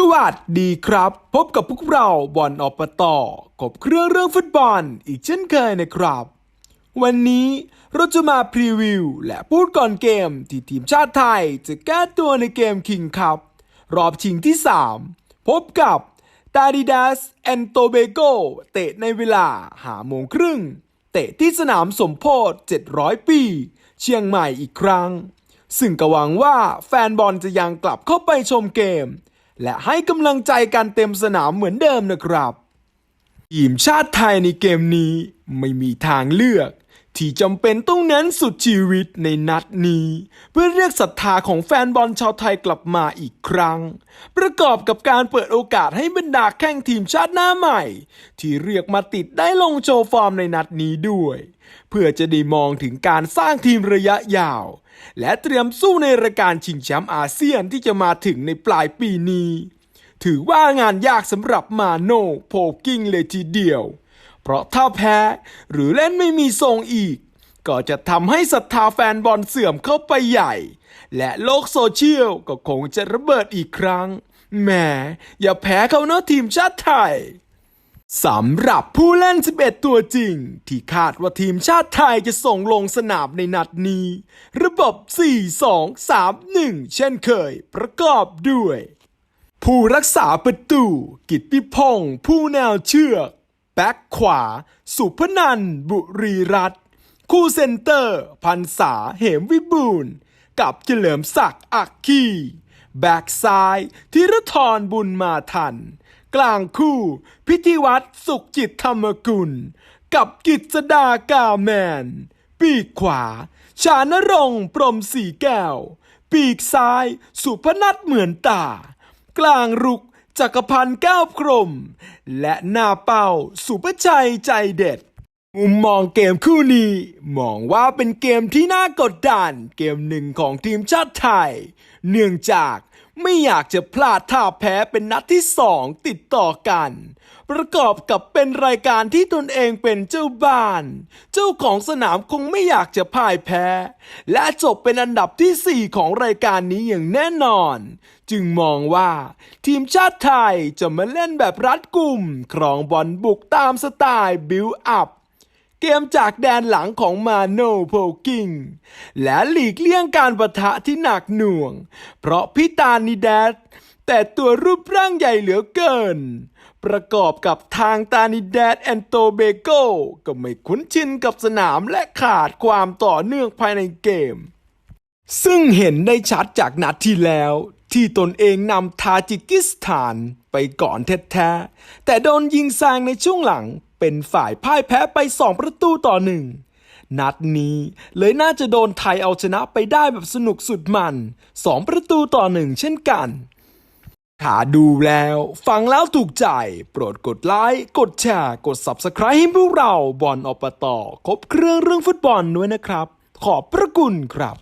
สวัสดีครับ พบกับพวกเราบอลอปตอกับเครื่องเรื่องฟุตบอลอีกเช่นเคยนะครับ วันนี้เราจะมาพรีวิว และพูดก่อนเกมที่ทีมชาติไทยจะแก้ตัวในเกมคิงคัพรอบชิงที่ 3 พบกับตาดิดัสแอนโตเบโกเตะในเวลาหาโมงครึ่ง เตะที่สนามสมโพธ700 ปี เชียงใหม่อีกครั้ง ซึ่งก็หวังว่าแฟนบอลจะยังกลับเข้าไปชมเกม และให้กำลังใจกันเต็มสนามเหมือนเดิมนะครับ ทีมชาติไทยในเกมนี้ไม่มีทางเลือก ที่จำเป็นต้องเน้นสุดชีวิตในนัดนี้ เพื่อเรียกศรัทธาของแฟนบอลชาวไทยกลับมาอีกครั้ง ประกอบกับการเปิดโอกาสให้บรรดาแข้งทีมชาติหน้าใหม่ ที่เรียกมาติดได้ลงโชว์ฟอร์มในนัดนี้ด้วย เพื่อจะได้มองถึงการสร้างทีมระยะยาว และเตรียมสู้ในรายการชิงแชมป์อาเซียนที่จะมาถึงในปลายปีนี้ ถือว่างานยากสำหรับมาโน่โพกิ้งเลยทีเดียว เพราะถ้าแพ้หรือเล่นไม่มีทรงอีก ก็จะทำให้ศรัทธาแฟนบอลเสื่อมเข้าไปใหญ่ และโลกโซเชียลก็คงจะระเบิดอีกครั้งแหมอย่าแพ้เขาเนาะทีมชาติไทยสำหรับผู้เล่น 11 ตัวจริง ที่คาดว่าทีมชาติไทยจะส่งลงสนามในนัดนี้ ระบบ 4-2-3-1 เช่นเคยประกอบด้วย ผู้รักษาประตู กิตติพงษ์ผู้แนวเชือก แบ็คขวา สุพนันบุรีรัตน์คู่เซนเตอร์ พันษาเหมวิบูลกับเฉลิมศักดิ์อักคีแบ็กซ้ายธีรทรบุญมาทัน กลางคู่ พิธีวัตรสุขจิตธรรมกุล กับกิจดากาแมน ปีกขวา ชานรงค์พรหมสีแก้ว ปีกซ้าย สุพนัทเหมือนตา กลางรุก จักรพันธ์ก้าวกรม และหน้าเป้าสุภชัยใจเด็ด มุมมองเกมคู่นี้ มองว่าเป็นเกมที่น่ากดดันเกมหนึ่งของทีมชาติไทย เนื่องจาก ไม่อยากจะพลาดท่าแพ้เป็นนัดที่สองติดต่อกัน ประกอบกับเป็นรายการที่ตนเองเป็นเจ้าบ้าน เจ้าของสนามคงไม่อยากจะพ่ายแพ้ และจบเป็นอันดับที่ 4 ของรายการนี้อย่างแน่นอน จึงมองว่าทีมชาติไทยจะมาเล่นแบบรัดกุมครองบอลบุกตามสไตล์บิวอัพ เกมจากแดนหลังของมาโนโพกิง และหลีกเลี่ยงการประทะที่หนักหน่วง เพราะพิตานิแดดแต่ตัวรูปร่างใหญ่เหลือเกิน ประกอบกับทางตานิแดดแอนโตเบโกก็ไม่คุ้นชินกับสนามและขาดความต่อเนื่องภายในเกม ซึ่งเห็นได้ชัดจากนัดที่แล้ว ที่ตนเองนำทาจิกิสถานไปก่อนแท้ๆแต่โดนยิงแซงในช่วงหลัง เป็นฝ่ายพ่ายแพ้ไป 2 ประตูต่อหนึ่งนัดนี้เลยน่าจะโดนไทยเอาชนะไปได้แบบสนุกสุดมัน 2 ประตูต่อหนึ่งเช่นกันถ้าดูแล้วฟังแล้วถูกใจ โปรดกดไลค์กดแชร์กด Subscribe ให้พวกเราบอลอปตอครบเครื่องเรื่องฟุตบอลด้วยนะครับ ขอบพระคุณครับ